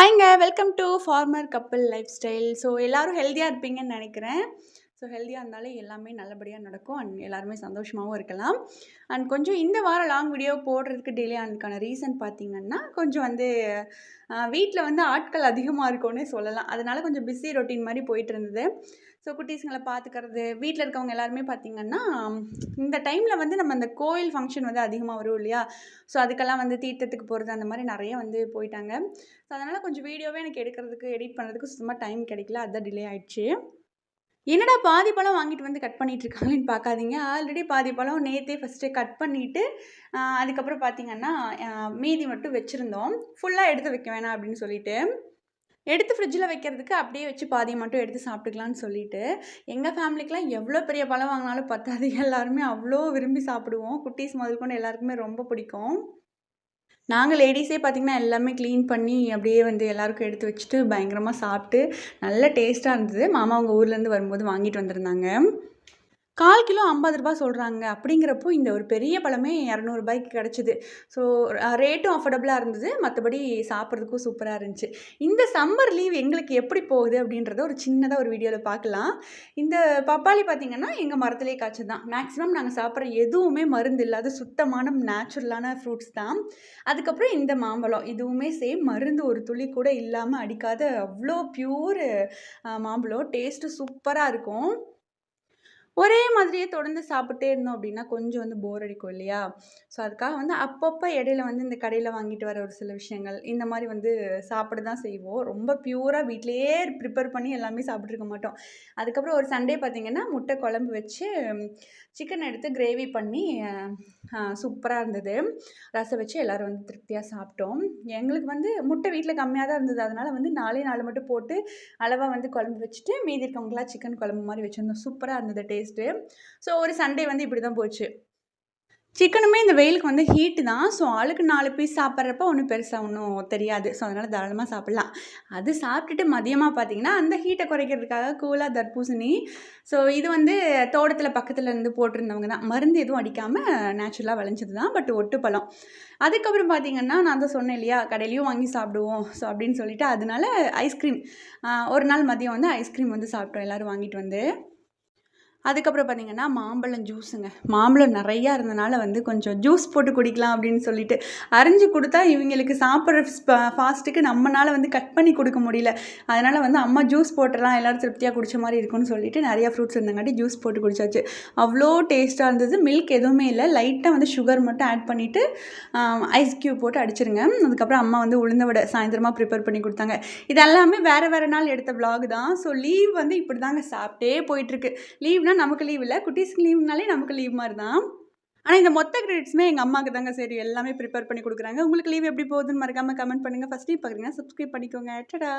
ஹாய்ங்க welcome to farmer couple lifestyle so எல்லோரும் ஹெல்த்தியாக இருப்பீங்கன்னு நினைக்கிறேன். ஸோ ஹெல்த்தியாக இருந்தாலே எல்லாமே நல்லபடியாக நடக்கும். அண்ட் எல்லாருமே சந்தோஷமாகவும் இருக்கலாம். அண்ட் கொஞ்சம் இந்த வாரம் லாங் வீடியோ போடுறதுக்கு டிலே ஆனதுக்கான ரீசன் பார்த்திங்கன்னா கொஞ்சம் வந்து வீட்டில் வந்து ஆட்கள் அதிகமாக இருக்கும்னே சொல்லலாம். அதனால் கொஞ்சம் பிஸி ரொட்டீன் மாதிரி போயிட்டு இருந்தது. ஸோ குட்டீஸுங்களை பார்த்துக்கறது வீட்டில் இருக்கவங்க எல்லாருமே பார்த்திங்கன்னா இந்த டைமில் வந்து நம்ம அந்த கோயில் ஃபங்க்ஷன் வந்து அதிகமாக வரும் இல்லையா? ஸோ அதுக்கெல்லாம் வந்து தீர்த்தத்துக்கு போகிறது அந்த மாதிரி நிறைய வந்து போயிட்டாங்க. ஸோ அதனால் கொஞ்சம் வீடியோவே எனக்கு எடுக்கிறதுக்கு எடிட் பண்ணுறதுக்கு சுத்தமாக டைம் கிடைக்கல. அதுதான் டிலே ஆயிடுச்சு. என்னடா பாதி பழம் வாங்கிட்டு வந்து கட் பண்ணிட்டு இருக்காங்கன்னு பார்க்காதீங்க. ஆல்ரெடி பாதி பழம் நேற்றே ஃபஸ்ட்டு கட் பண்ணிவிட்டு அதுக்கப்புறம் பார்த்திங்கன்னா மீதி மட்டும் வச்சுருந்தோம். ஃபுல்லாக எடுத்து வைக்க வேணாம் அப்படின்னு சொல்லிட்டு எடுத்து ஃப்ரிட்ஜில் வைக்கிறதுக்கு அப்படியே வச்சு பாதியை மட்டும் எடுத்து சாப்பிட்டுக்கலான்னு சொல்லிட்டு எங்கள் ஃபேமிலிக்கெலாம் எவ்வளோ பெரிய பழம் வாங்கினாலும் பத்தாது. எல்லாருமே அவ்வளோ விரும்பி சாப்பிடுவோம். குட்டீஸ் முதல் கொண்டு எல்லாருக்குமே ரொம்ப பிடிக்கும். நாங்கள் லேடிஸே பார்த்திங்கன்னா எல்லாமே க்ளீன் பண்ணி அப்படியே வந்து எல்லாருக்கும் எடுத்து வச்சுட்டு பயங்கரமாக சாப்பிட்டு நல்ல டேஸ்ட்டாக இருந்தது. மாமா அவங்க ஊர்லேருந்து வரும்போது வாங்கிட்டு வந்திருந்தாங்க. கால் கிலோ ஐம்பது ரூபா சொல்கிறாங்க அப்படிங்கிறப்போ இந்த ஒரு பெரிய பழமே இரநூறுபாய்க்கு கிடச்சிது. ஸோ ரேட்டும் அஃபோர்டபுளாக இருந்தது. மற்றபடி சாப்பிட்றதுக்கும் சூப்பராக இருந்துச்சு. இந்த சம்மர் லீவ் எங்களுக்கு எப்படி போகுது அப்படின்றத ஒரு சின்னதாக ஒரு வீடியோவில் பார்க்கலாம். இந்த பப்பாளி பார்த்திங்கன்னா எங்கள் மரத்துலேயே காய்ச்சது தான் மேக்ஸிமம் நாங்கள் சாப்பிட்ற எதுவுமே மருந்து இல்லாத சுத்தமான நேச்சுரலான ஃப்ரூட்ஸ் தான். அதுக்கப்புறம் இந்த மாம்பழம். இதுவுமே சேம் மருந்து ஒரு துளி கூட இல்லாமல் அடிக்காத அவ்வளோ ப்யூர் மாம்பழம். டேஸ்ட்டு சூப்பராக இருக்கும். ஒரே மாதிரியே தொடர்ந்து சாப்பிட்டே இருந்தோம் அப்படின்னா கொஞ்சம் வந்து போர் அடிக்கும் இல்லையா? ஸோ அதுக்காக வந்து அப்பப்போ இடையில வந்து இந்த கடையில் வாங்கிட்டு வர ஒரு சில விஷயங்கள் இந்த மாதிரி வந்து சாப்பிட தான் செய்வோம். ரொம்ப பியூராக வீட்டிலேயே ப்ரிப்பேர் பண்ணி எல்லாமே சாப்பிட்ருக்க மாட்டோம். அதுக்கப்புறம் ஒரு சண்டே பார்த்திங்கன்னா முட்டை குழம்பு வச்சு சிக்கன் எடுத்து கிரேவி பண்ணி சூப்பராக இருந்தது. ரசம் வச்சு எல்லோரும் வந்து திருப்தியாக சாப்பிட்டோம். எங்களுக்கு வந்து முட்டை வீட்டில் கம்மியாக தான் இருந்தது. அதனால் வந்து நாலே நாலு மட்டும் போட்டு அளவாக வந்து குழம்பு வச்சுட்டு மீதி இருக்கவங்களாம் சிக்கன் குழம்பு மாதிரி வச்சுருந்தோம். சூப்பராக இருந்தது டேஸ்ட் டேஸ்ட்டு ஸோ ஒரு சண்டே வந்து இப்படி தான் போச்சு. சிக்கனுமே இந்த வெயிலுக்கு வந்து ஹீட்டு தான். ஸோ ஆளுக்கு நாலு பீஸ் சாப்பிட்றப்ப ஒன்றும் பெருசாக ஒன்றும் தெரியாது. ஸோ அதனால் தாராளமாக சாப்பிட்லாம். அது சாப்பிட்டுட்டு மதியமாக பார்த்தீங்கன்னா அந்த ஹீட்டை குறைக்கிறதுக்காக கூலாக தர்பூசணி. ஸோ இது வந்து தோட்டத்தில் பக்கத்தில் இருந்து போட்டிருந்தவங்க தான். மருந்து எதுவும் அடிக்காமல் நேச்சுரலாக விளைஞ்சது தான். பட் ஒட்டு பழம். அதுக்கப்புறம் பார்த்தீங்கன்னா நான் தான் சொன்னேன் இல்லையா கடையிலையும் வாங்கி சாப்பிடுவோம். ஸோ அப்படின்னு சொல்லிட்டு அதனால ஐஸ்கிரீம் ஒரு நாள் மதியம் வந்து ஐஸ்கிரீம் வந்து சாப்பிட்டோம். எல்லோரும் வாங்கிட்டு வந்து. அதுக்கப்புறம் பார்த்திங்கன்னா மாம்பழம் ஜூஸுங்க. மாம்பழம் நிறையா இருந்தனால வந்து கொஞ்சம் ஜூஸ் போட்டு குடிக்கலாம் அப்படின்னு சொல்லிட்டு அரைஞ்சி கொடுத்தா இவங்களுக்கு சாப்பிட்ற ஃபாஸ்ட்டுக்கு நம்மளால் வந்து கட் பண்ணி கொடுக்க முடியல. அதனால் வந்து அம்மா ஜூஸ் போட்டுடலாம் எல்லோரும் திருப்தியாக குடிச்ச மாதிரி இருக்கும்னு சொல்லிட்டு நிறையா ஃப்ரூட்ஸ் இருந்தங்காட்டி ஜூஸ் போட்டு குடிச்சாச்சு. அவ்வளோ டேஸ்ட்டாக இருந்தது. மில்க் எதுவுமே இல்லை. லைட்டாக வந்து சுகர் மட்டும் ஆட் பண்ணிவிட்டு ஐஸ் க்யூப் போட்டு அடிச்சிருங்க. அதுக்கப்புறம் அம்மா வந்து உளுந்த விட சாயந்தரமாக ப்ரிப்பேர் பண்ணி கொடுத்தாங்க. இது எல்லாமே வேறு வேறு நாள் எடுத்த விலாக் தான். ஸோ லீவ் வந்து இப்படி தாங்க சாப்பிட்டே போயிட்டுருக்கு. லீவ்னா லீவ்னா நமக்கு லீவ் இல்லை. குட்டீஸ்க்கு லீவ்னாலே நமக்கு லீவ் மாதிரி தான். ஆனால் இந்த மொத்த கிரெடிட்ஸுமே எங்கள் அம்மாவுக்கு தாங்க சரி. எல்லாமே ப்ரிப்பேர் பண்ணி கொடுக்குறாங்க. உங்களுக்கு லீவ் எப்படி போகுதுன்னு மறக்காமல் கமெண்ட் பண்ணுங்கள் ஃபஸ்ட் லீவ் பார்க்குறீங்கன்னா சப்ஸ்கிரைப் பண்ணிக்கோங்க. டடா